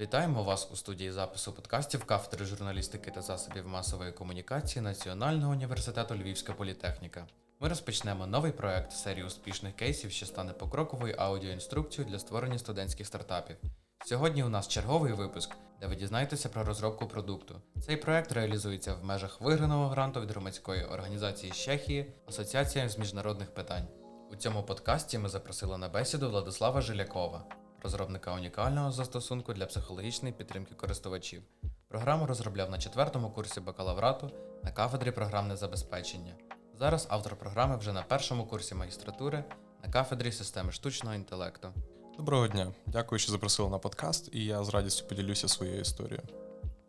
Вітаємо вас у студії запису подкастів кафедри журналістики та засобів масової комунікації Національного університету Львівська політехніка. Ми розпочнемо новий проект серії успішних кейсів, що стане покроковою аудіоінструкцією для створення студентських стартапів. Сьогодні у нас черговий випуск, де ви дізнаєтеся про розробку продукту. Цей проект реалізується в межах виграного гранту від громадської організації Чехії Асоціація з міжнародних питань. У цьому подкасті ми запросили на бесіду Владислава Жилякова, розробника унікального застосунку для психологічної підтримки користувачів. Програму розробляв на четвертому курсі бакалаврату на кафедрі програмне забезпечення. Зараз автор програми вже на першому курсі магістратури на кафедрі системи штучного інтелекту. Доброго дня, дякую, що запросили на подкаст, і я з радістю поділюся своєю історією.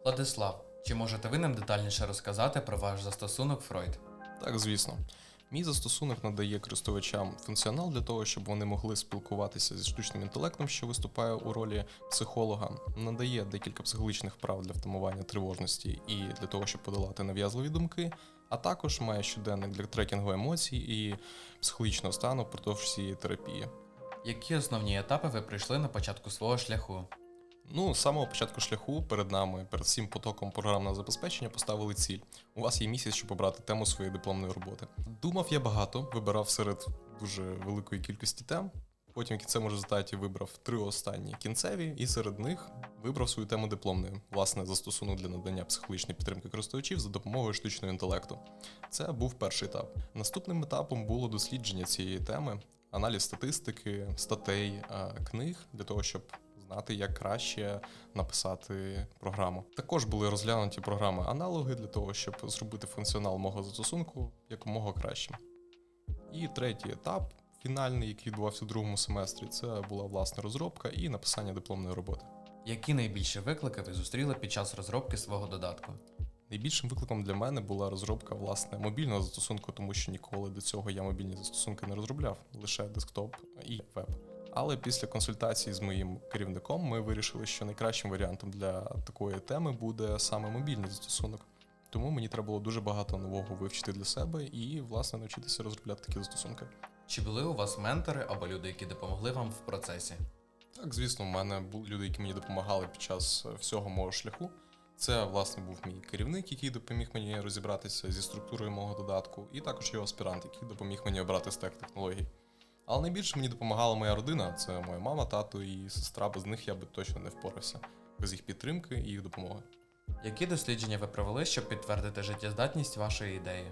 Владислав, чи можете ви нам детальніше розказати про ваш застосунок Freud? Так, звісно, мій застосунок надає користувачам функціонал для того, щоб вони могли спілкуватися зі штучним інтелектом, що виступає у ролі психолога, надає декілька психологічних прав для втамування тривожності і для того, щоб подолати нав'язливі думки. А також має щоденник для трекінгу емоцій і психологічного стану впродовж всієї терапії. Які основні етапи ви пройшли на початку свого шляху? Ну, з самого початку шляху перед нами, перед всім потоком програмного забезпечення, поставили ціль. У вас є місяць, щоб обрати тему своєї дипломної роботи. Думав я багато, вибирав серед дуже великої кількості тем. Потім в кінцевому результаті вибрав три останні кінцеві, і серед них вибрав свою тему дипломною, власне, застосунок для надання психологічної підтримки користувачів за допомогою штучного інтелекту. Це був перший етап. Наступним етапом було дослідження цієї теми, аналіз статистики, статей, е, книг для того, щоб знати, як краще написати програму. Також були розглянуті програми аналоги для того, щоб зробити функціонал мого застосунку якомога кращим. І третій етап, фінальний, який відбувався у другому семестрі, це була власна розробка і написання дипломної роботи. Які найбільші виклики ви зустріли під час розробки свого додатку? Найбільшим викликом для мене була розробка власне мобільного застосунку, тому що ніколи до цього я мобільні застосунки не розробляв, лише десктоп і веб. Але після консультації з моїм керівником ми вирішили, що найкращим варіантом для такої теми буде саме мобільний застосунок. Тому мені треба було дуже багато нового вивчити для себе і, власне, навчитися розробляти такі застосунки. Чи були у вас ментори або люди, які допомогли вам в процесі? Так, звісно, в мене були люди, які мені допомагали під час е, всього мого шляху. Це, власне, був мій керівник, який допоміг мені розібратися зі структурою мого додатку, і також його аспірант, який допоміг мені обрати стек технологій. Але найбільше мені допомагала моя родина, це моя мама, тато і сестра. Без них я би точно не впорався, без їх підтримки і їх допомоги. Які дослідження ви провели, щоб підтвердити життєздатність вашої ідеї?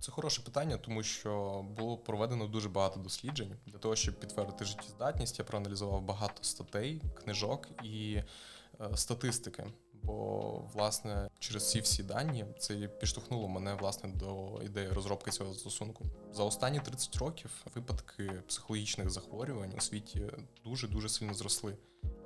Це хороше питання, тому що було проведено дуже багато досліджень. Для того, щоб підтвердити життєздатність, я проаналізував багато статей, книжок і е, статистики. Бо, власне, через ці всі дані це і підштовхнуло мене власне до ідеї розробки цього застосунку. За останні 30 років випадки психологічних захворювань у світі дуже дуже сильно зросли.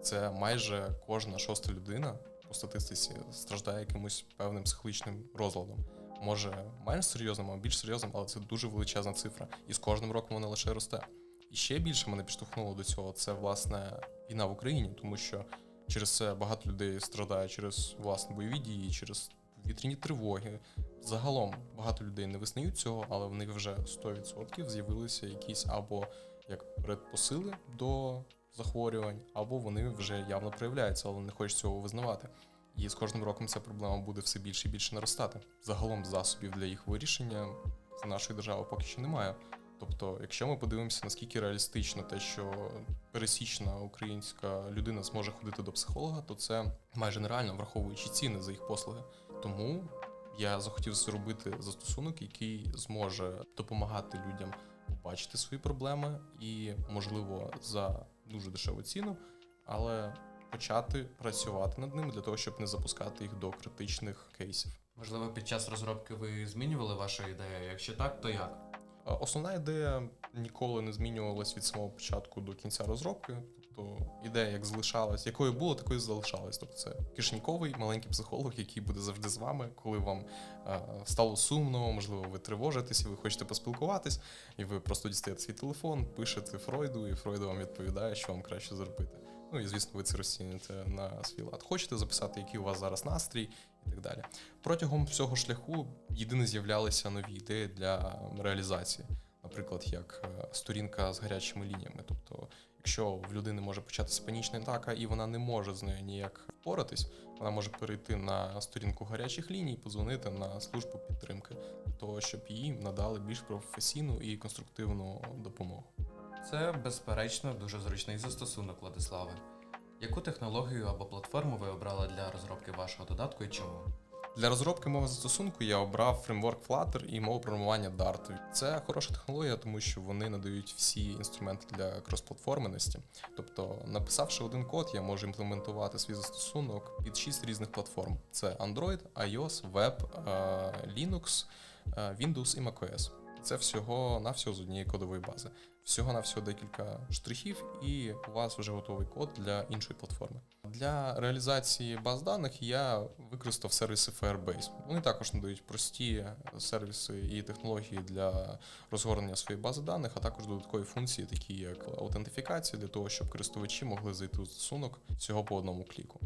Це майже кожна шоста людина по статистиці страждає якимось певним психологічним розладом. Може менш серйозним, а більш серйозним, але це дуже величезна цифра. І з кожним роком вона лише росте. І ще більше мене підштовхнуло до цього. Це власне війна в Україні, тому що через це багато людей страждає через власне бойові дії, через вітряні тривоги. Загалом багато людей не визнають цього, але в них вже 100% з'явилися якісь або як предпосили до захворювань, або вони вже явно проявляються, але не хочуть цього визнавати. І з кожним роком ця проблема буде все більше і більше наростати. Загалом засобів для їх вирішення за нашої держави поки що немає. Тобто, якщо ми подивимося, наскільки реалістично те, що пересічна українська людина зможе ходити до психолога, то це майже нереально, враховуючи ціни за їх послуги. Тому я захотів зробити застосунок, який зможе допомагати людям побачити свої проблеми і, можливо, за дуже дешеву ціну, але почати працювати над ними для того, щоб не запускати їх до критичних кейсів. Можливо, під час розробки ви змінювали вашу ідею? Якщо так, то як? А Основна ідея ніколи не змінювалась від самого початку до кінця розробки. Тобто ідея як залишалась, якою було, такою залишалась. Тобто це кишеньковий маленький психолог, який буде завжди з вами, коли вам е, стало сумно, можливо, ви тривожитеся, ви хочете поспілкуватись, і ви просто дістаєте свій телефон, пишете Фройду, і Фройд вам відповідає, що вам краще зробити. Ну і звісно, ви це розцінюєте на свій лад. Хочете записати, який у вас зараз настрій і так далі. Протягом всього шляху єдине з'являлися нові ідеї для реалізації. наприклад, як е, сторінка з гарячими лініями. Тобто, якщо в людини може початися панічна атака і вона не може з нею ніяк впоратись, вона може перейти на сторінку гарячих ліній, і подзвонити на службу підтримки, для того, щоб їй надали більш професійну і конструктивну допомогу. Це, безперечно, дуже зручний застосунок Владиславе. Яку технологію або платформу ви обрали для розробки вашого додатку і чому? Для розробки мови застосунку я обрав фреймворк Flutter і мову програмування Dart. Це хороша технологія, тому що вони надають всі інструменти для кросплатформеності. Тобто, написавши один код, я можу імплементувати свій застосунок під шість різних платформ: це Android, iOS, Web, е, Linux, е, Windows і macOS. Це всього навсього з однієї кодової бази. Всього навсього декілька штрихів, і у вас вже готовий код для іншої платформи. Для реалізації баз даних я використав сервіси Firebase. Вони також надають прості сервіси і технології для розгорнення своєї бази даних, а також додаткові функції, такі як аутентифікація, для того, щоб користувачі могли зайти у застосунок всього по одному кліку.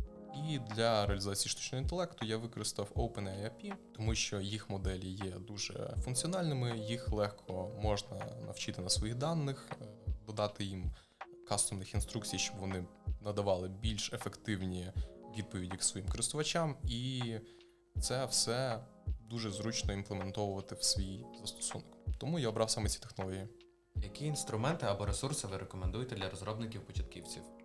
І для реалізації штучного інтелекту я використав OpenAI тому що їх моделі є дуже функціональними, їх легко можна навчити на своїх даних, е, додати їм кастомних інструкцій, щоб вони надавали більш ефективні відповіді к своїм користувачам, і це все дуже зручно імплементовувати в свій застосунок. Тому я обрав саме ці технології. Які інструменти або ресурси ви рекомендуєте для розробників-початківців? А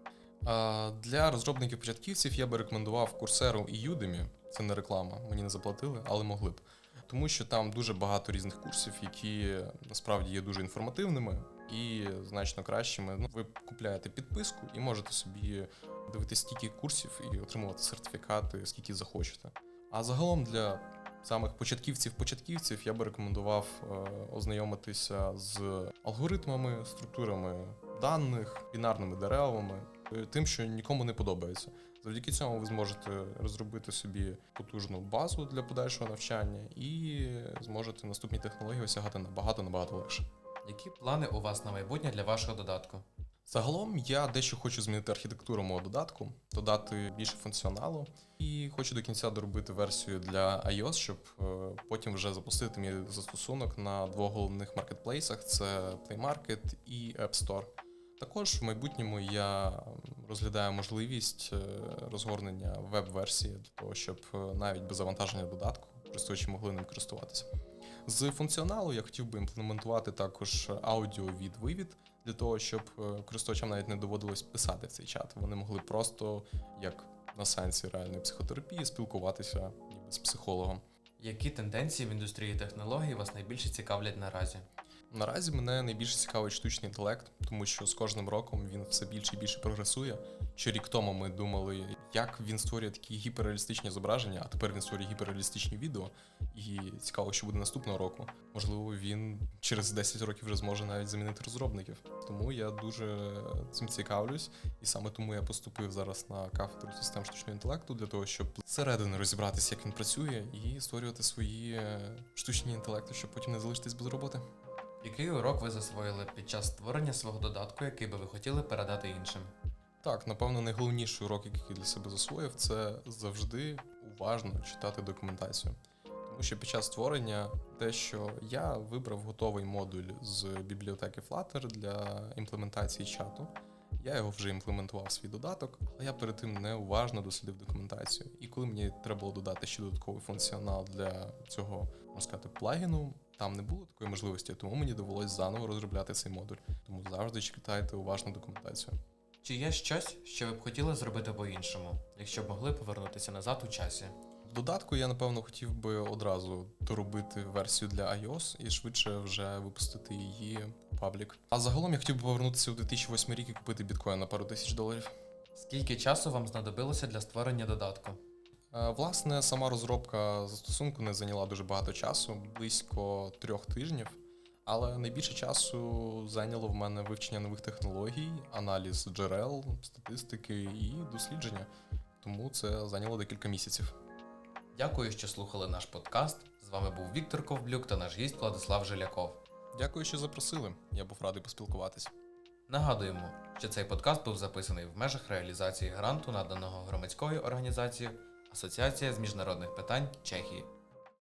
Для розробників-початківців я би рекомендував Coursera і Udemy. Це не реклама, мені не заплатили, але могли б. Тому що там дуже багато різних курсів, які насправді є дуже інформативними і значно кращими. Ну, ви купляєте підписку і можете собі дивитися стільки курсів і отримувати сертифікати, скільки захочете. А загалом для самих початківців-початківців я би рекомендував е, ознайомитися з алгоритмами, структурами даних, бінарними деревами, тим, що нікому не подобається. Завдяки цьому ви зможете розробити собі потужну базу для подальшого навчання і зможете наступні технології осягати набагато набагато легше. Які плани у вас на майбутнє для вашого додатку? Загалом я дещо хочу змінити архітектуру мого додатку, додати більше функціоналу, і хочу до кінця доробити версію для iOS, щоб е, потім вже запустити мій застосунок на двох головних маркетплейсах: це Play Market і App Store. Також в майбутньому я розглядаю можливість е, розгорнення веб-версії для того, щоб е, навіть без завантаження додатку користувачі могли ним користуватися. З функціоналу я хотів би імплементувати також аудіо-від-вивід для того, щоб е, користувачам навіть не доводилось писати в цей чат. Вони могли просто, як на сеансі реальної психотерапії, спілкуватися ніби з психологом. Які тенденції в індустрії технологій вас найбільше цікавлять наразі? Наразі мене найбільше цікавить штучний інтелект, тому що з кожним роком він все більше і більше прогресує. Ще рік тому ми думали, як він створює такі гіперреалістичні зображення, а тепер він створює гіперреалістичні відео. І цікаво, що буде наступного року. Можливо, він через 10 років вже зможе навіть замінити розробників. Тому я дуже цим цікавлюсь, і саме тому я поступив зараз на кафедру систем штучного інтелекту для того, щоб зсередини розібратися, як він працює, і створювати свої штучні інтелекти, щоб потім не залишитись без роботи. Який урок ви засвоїли під час створення свого додатку, який би ви хотіли передати іншим? Так, напевно, найголовніший урок, який я для себе засвоїв, це завжди уважно читати документацію. Тому що під час створення те, що я вибрав готовий модуль з бібліотеки Flutter для імплементації чату, я його вже імплементував свій додаток, але я перед тим неуважно дослідив документацію. І коли мені треба було додати ще додатковий функціонал для цього, можна сказати, плагіну, там не було такої можливості, тому мені довелось заново розробляти цей модуль. Тому завжди читайте уважно документацію. Чи є щось, що ви б хотіли зробити по-іншому, якщо б могли повернутися назад у часі? В додатку я напевно хотів би одразу доробити версію для iOS і швидше вже випустити її в паблік. А загалом я хотів би повернутися у 2008 рік і купити біткоін на пару тисяч доларів. Скільки часу вам знадобилося для створення додатку? Е, Власне, сама розробка застосунку не зайняла дуже багато часу, близько трьох тижнів. Але найбільше часу зайняло в мене вивчення нових технологій, аналіз джерел, статистики і дослідження. Тому це зайняло декілька місяців. Дякую, що слухали наш подкаст. З вами був Віктор Ковблюк та наш гість Владислав Жиляков. Дякую, що запросили. Я був радий поспілкуватись. Нагадуємо, що цей подкаст був записаний в межах реалізації гранту, наданого громадською організацією Асоціація з міжнародних питань Чехії.